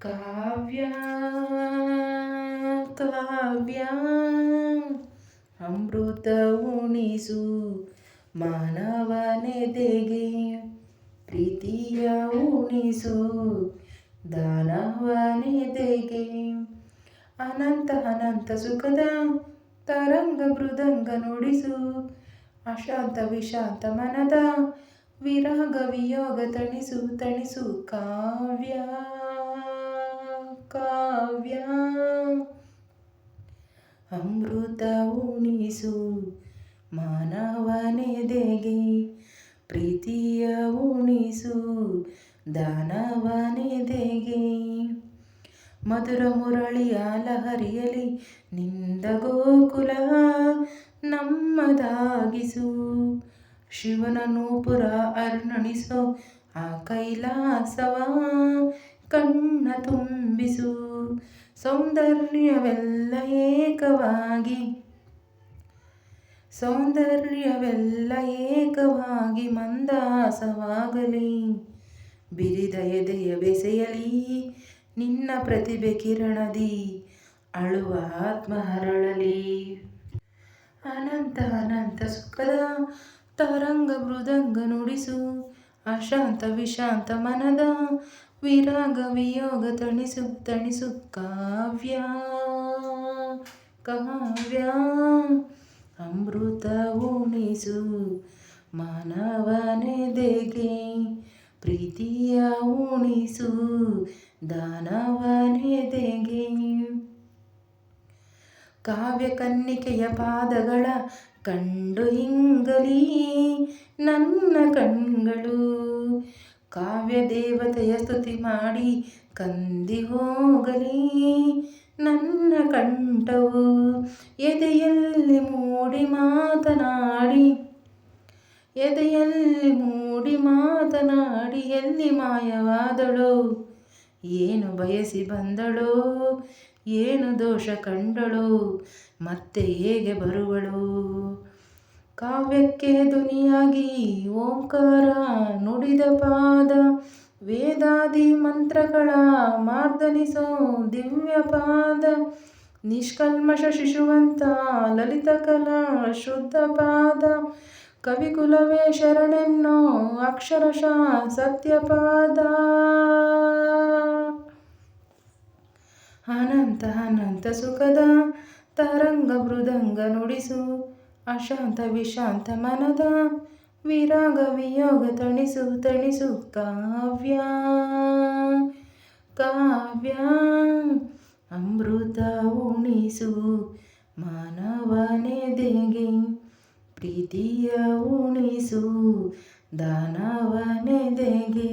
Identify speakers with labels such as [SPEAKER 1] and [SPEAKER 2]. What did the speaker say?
[SPEAKER 1] ಕಾವ್ಯ ಕಾವ್ಯ ಅಮೃತ ಉಣಿಸು ಮಾನವನೆದೆಗೆ ಪ್ರೀತಿಯ ಉಣಿಸು ದಾನವನೆದೆಗೆ ಅನಂತ ಅನಂತ ಸುಖದ ತರಂಗ ಮೃದಂಗ ನುಡಿಸು ಅಶಾಂತ ವಿಶಾಂತ ಮನದ ವಿರಾಗ ವಿಯೋಗ ತಣಿಸು ತಣಿಸು ಕಾವ್ಯ. ಕಾವ್ಯ. ಅಮೃತ ಉಣಿಸು ಮಾನವನೆದೆಗೆ ಪ್ರೀತಿಯ ಉಣಿಸು ದಾನವನೆದೆಗೆ ಮಧುರ ಮುರಳಿಯ ಲಹರಿಯಲಿ ನಿಂದ ಗೋಕುಲ ನಮ್ಮದಾಗಿಸು. ಶಿವನ ನೂಪುರ ಅರ್ಣಣಿಸೋ ಆ ಕೈಲಾಸವ ಕಣ್ಣ ತುಂಬಿಸು. ಸೌಂದರ್ಯವೆಲ್ಲ ಏಕವಾಗಿ. ಸೌಂದರ್ಯವೆಲ್ಲ ಏಕವಾಗಿ ಮಂದಾಸವಾಗಲಿ. ಬಿರಿದ ಎದೆಯ ಬೆಸೆಯಲಿ. ನಿನ್ನ ಪ್ರತಿಭೆ ಕಿರಣದಿ. ಅಳುವ ಆತ್ಮ ಹರಳಲಿ. ಅನಂತ ಅನಂತ ಸುಖದ ತರಂಗ ಮೃದಂಗ ನುಡಿಸು. ಅಶಾಂತ ವಿಶಾಂತ ಮನದ ವಿರಾಗ ವಿಯೋಗ ತಣಿಸು ತಣಿಸು ಕಾವ್ಯ. ಕಾವ್ಯ ಅಮೃತ ಉಣಿಸು ಮಾನವನೆದೆಗೆ ಪ್ರೀತಿಯ ಉಣಿಸು ದಾನವನೆದೆಗೆ ಕಾವ್ಯ ಕನ್ನಿಕೆಯ ಪಾದಗಳ ಕಂಡು ಹಿಂಗಲಿ ನನ್ನ ಕಣ್ಗಳು ಕಾವ್ಯ ದೇವತೆಯ ಸ್ತುತಿ ಮಾಡಿ ಕಂದಿ ಹೋಗಲಿ. ನನ್ನ ಕಂಠವು ಎದೆಯಲ್ಲಿ ಮೂಡಿ ಮಾತನಾಡಿ, ಎದೆಯಲ್ಲಿ ಮೂಡಿ ಮಾತನಾಡಿ ಎಲ್ಲಿ ಮಾಯವಾದಳು? ಏನು ಬಯಸಿ ಬಂದಳು? ಏನು ದೋಷ ಕಂಡಳು? ಮತ್ತೆ ಹೇಗೆ ಬರುವಳು? ಕಾವ್ಯಕ್ಕೆ ಧ್ವನಿಯಾಗಿ ಓಂಕಾರ ನುಡಿದ ಪಾದ. ವೇದಾದಿ ಮಂತ್ರಗಳ ಮಾರ್ದನಿಸೋ ದಿವ್ಯ ಪಾದ. ನಿಷ್ಕಲ್ಮಶ ಶಿಶುವಂತ ಲಲಿತ ಕಲಾ ಶುದ್ಧ ಪಾದ. ಕವಿಕುಲವೇ ಶರಣೆನ್ನೋ ಅಕ್ಷರಶಃ ಸತ್ಯಪಾದ ಅನಂತ ಅನಂತ ಸುಖದ ತರಂಗ ಮೃದಂಗ ನುಡಿಸು. ಅಶಾಂತ ವಿಶಾಂತ ಮನದ ವಿರಾಗ ವಿಯೋಗ ತಣಿಸು ತಣಿಸು ಕಾವ್ಯ. ಕಾವ್ಯ ಅಮೃತ ಉಣಿಸು ಮಾನವನೆದೆಗೆ ಪ್ರೀತಿಯ ಉಣಿಸು ದಾನವನೆದೆಗೆ